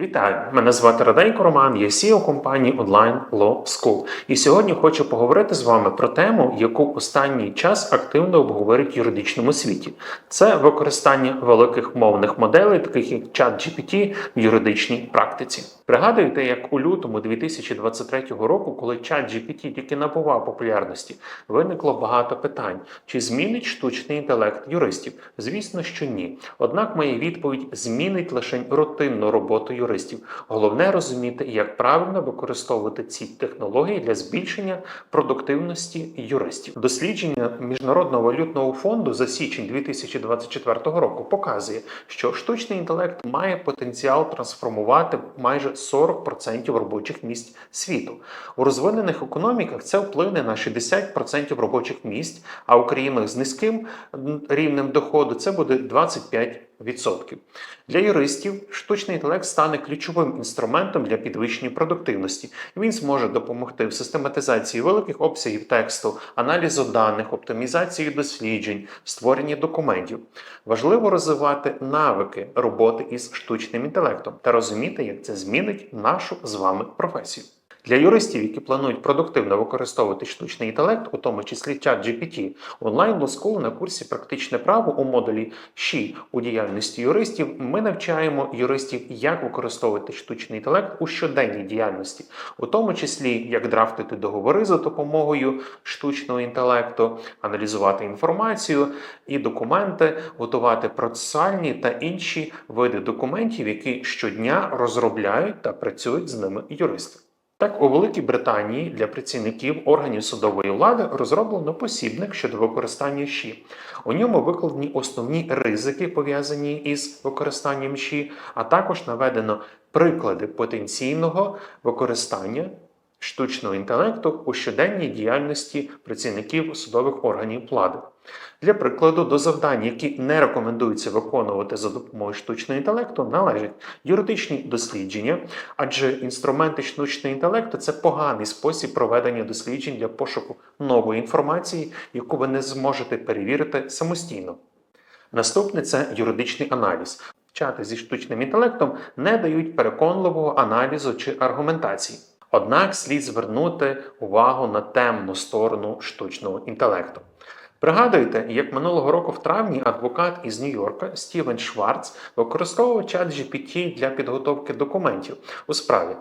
Вітаю! Мене звати Раденько Роман, я CEO компанії Online Law School. І сьогодні хочу поговорити з вами про тему, яку останній час активно обговорюють в юридичному світі. Це використання великих мовних моделей, таких як ChatGPT, в юридичній практиці. Пригадуєте, як у лютому 2023 року, коли ChatGPT тільки набував популярності, виникло багато питань: чи змінить штучний інтелект юристів? Звісно, що ні. Однак моя відповідь змінить лише рутинну роботу юристів. Головне розуміти, як правильно використовувати ці технології для збільшення продуктивності юристів. Дослідження Міжнародного валютного фонду за січень 2024 року показує, що штучний інтелект має потенціал трансформувати майже 40% робочих місць світу. У розвинених економіках це вплине на 60% робочих місць, а у країнах з низьким рівнем доходу це буде 25%. Для юристів штучний інтелект стане ключовим інструментом для підвищення продуктивності. Він зможе допомогти в систематизації великих обсягів тексту, аналізу даних, оптимізації досліджень, створенні документів. Важливо розвивати навики роботи із штучним інтелектом та розуміти, як це змінить нашу з вами професію. Для юристів, які планують продуктивно використовувати штучний інтелект, у тому числі чат GPT, онлайн Law на курсі Практичне право у модулі «Щі» у діяльності юристів ми навчаємо юристів, як використовувати штучний інтелект у щоденній діяльності, у тому числі як драфтити договори за допомогою штучного інтелекту, аналізувати інформацію і документи, готувати процесуальні та інші види документів, які щодня розробляють та працюють з ними юристи. Так, у Великій Британії для працівників органів судової влади розроблено посібник щодо використання ЩІ. У ньому викладені основні ризики, пов'язані із використанням ЩІ, а також наведено приклади потенційного використання штучного інтелекту у щоденній діяльності працівників судових органів влади. Для прикладу, до завдань, які не рекомендується виконувати за допомогою штучного інтелекту, належать юридичні дослідження, адже інструменти штучного інтелекту це поганий спосіб проведення досліджень для пошуку нової інформації, яку ви не зможете перевірити самостійно. Наступне це юридичний аналіз. Чати зі штучним інтелектом не дають переконливого аналізу чи аргументації. Однак слід звернути увагу на темну сторону штучного інтелекту. Пригадуєте, як минулого року в травні адвокат із Нью-Йорка Стівен Шварц використовував чат GPT для підготовки документів у справі.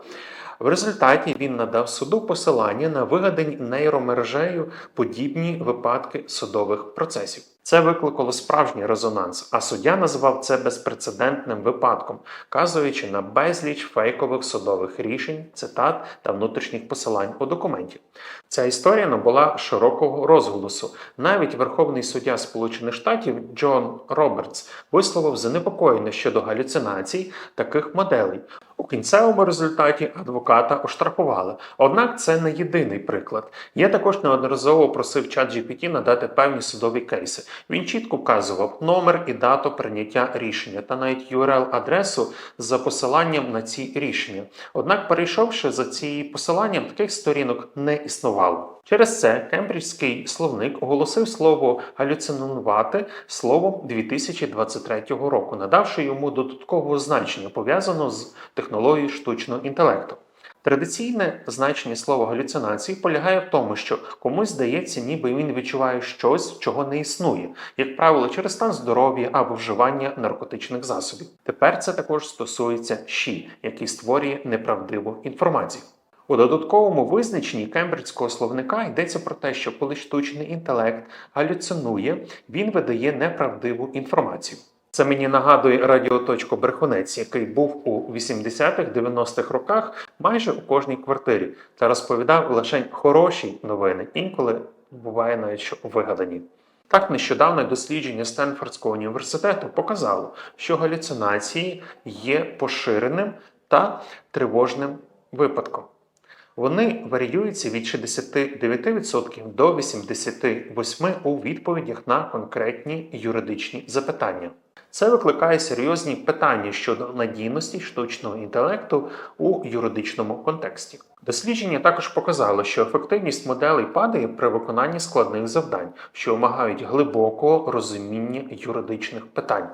В результаті він надав суду посилання на вигадані нейромережею подібні випадки судових процесів. Це викликало справжній резонанс, а суддя назвав це безпрецедентним випадком, вказуючи на безліч фейкових судових рішень, цитат та внутрішніх посилань у документі. Ця історія набула широкого розголосу. Навіть Верховний суддя Сполучених Штатів Джон Робертс висловив занепокоєння щодо галюцинацій таких моделей. У кінцевому результаті адвоката оштрафували. Однак це не єдиний приклад. Я також неодноразово просив ChatGPT надати певні судові кейси. Він чітко вказував номер і дату прийняття рішення та навіть URL-адресу за посиланням на ці рішення. Однак, перейшовши за ці посиланням, таких сторінок не існувало. Через це кембриджський словник оголосив слово галюцинувати словом 2023 року, надавши йому додаткового значення, пов'язаного з технологією штучного інтелекту. Традиційне значення слова галюцинації полягає в тому, що комусь здається, ніби він відчуває щось, чого не існує, як правило, через стан здоров'я або вживання наркотичних засобів. Тепер це також стосується ЩІ, який створює неправдиву інформацію. У додатковому визначенні кембриджського словника йдеться про те, що коли штучний інтелект галюцинує, він видає неправдиву інформацію. Це мені нагадує радіоточку Брехунець, який був у 80-х-90-х роках майже у кожній квартирі та розповідав лише хороші новини, інколи буває навіть що вигадані. Так, нещодавне дослідження Стенфордського університету показало, що галюцинації є поширеним та тривожним випадком. Вони варіюються від 69% до 88% у відповідях на конкретні юридичні запитання. Це викликає серйозні питання щодо надійності штучного інтелекту у юридичному контексті. Дослідження також показало, що ефективність моделей падає при виконанні складних завдань, що вимагають глибокого розуміння юридичних питань.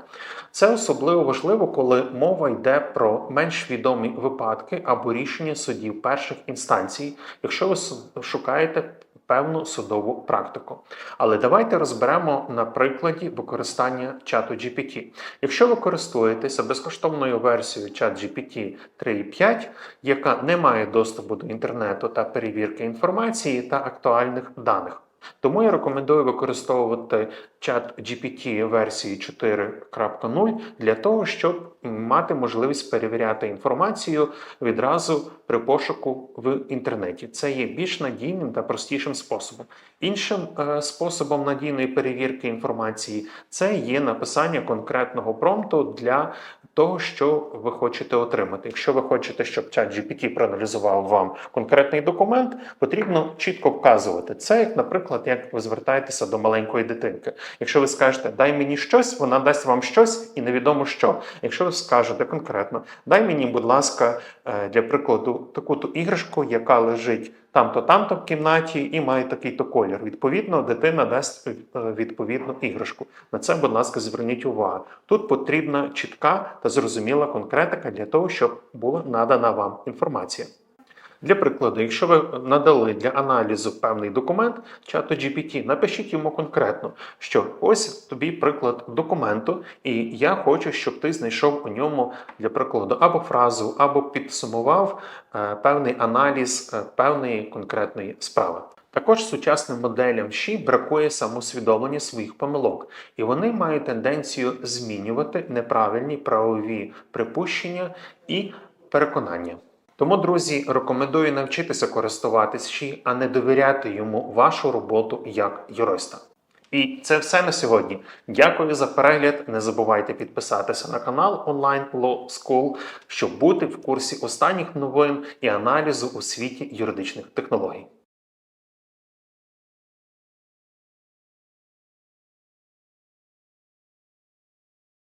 Це особливо важливо, коли мова йде про менш відомі випадки або рішення судів перших інстанцій, якщо ви шукаєте певну судову практику. Але давайте розберемо на прикладі використання чату GPT. Якщо ви користуєтеся безкоштовною версією ChatGPT 3.5, яка не має доступу до інтернету та перевірки інформації та актуальних даних. Тому я рекомендую використовувати чат GPT версії 4.0 для того, щоб мати можливість перевіряти інформацію відразу при пошуку в інтернеті. Це є більш надійним та простішим способом. Іншим е, способом надійної перевірки інформації це є написання конкретного промпту для того, що ви хочете отримати. Якщо ви хочете, щоб чат GPT проаналізував вам конкретний документ, потрібно чітко вказувати. Це як, наприклад, як ви звертаєтеся до маленької дитинки. Якщо ви скажете дай мені щось, вона дасть вам щось і невідомо що. Якщо ви скажете конкретно, дай мені, будь ласка, е, для прикладу, таку-то іграшку, яка лежить там-то, там-то в кімнаті і має такий-то колір. Відповідно, дитина дасть е, відповідну іграшку. На це, будь ласка, зверніть увагу. Тут потрібна чітка та зрозуміла конкретика для того, щоб була надана вам інформація. Для прикладу, якщо ви надали для аналізу певний документ чату GPT, напишіть йому конкретно, що ось тобі приклад документу, і я хочу, щоб ти знайшов у ньому для прикладу або фразу, або підсумував е, певний аналіз е, певної конкретної справи. Також сучасним моделям ЩІ бракує самоусвідомлення своїх помилок, і вони мають тенденцію змінювати неправильні правові припущення і переконання. Тому, друзі, рекомендую навчитися користуватись ЩІ, а не довіряти йому вашу роботу як юриста. І це все на сьогодні. Дякую за перегляд. Не забувайте підписатися на канал Online Law School, щоб бути в курсі останніх новин і аналізу у світі юридичних технологій.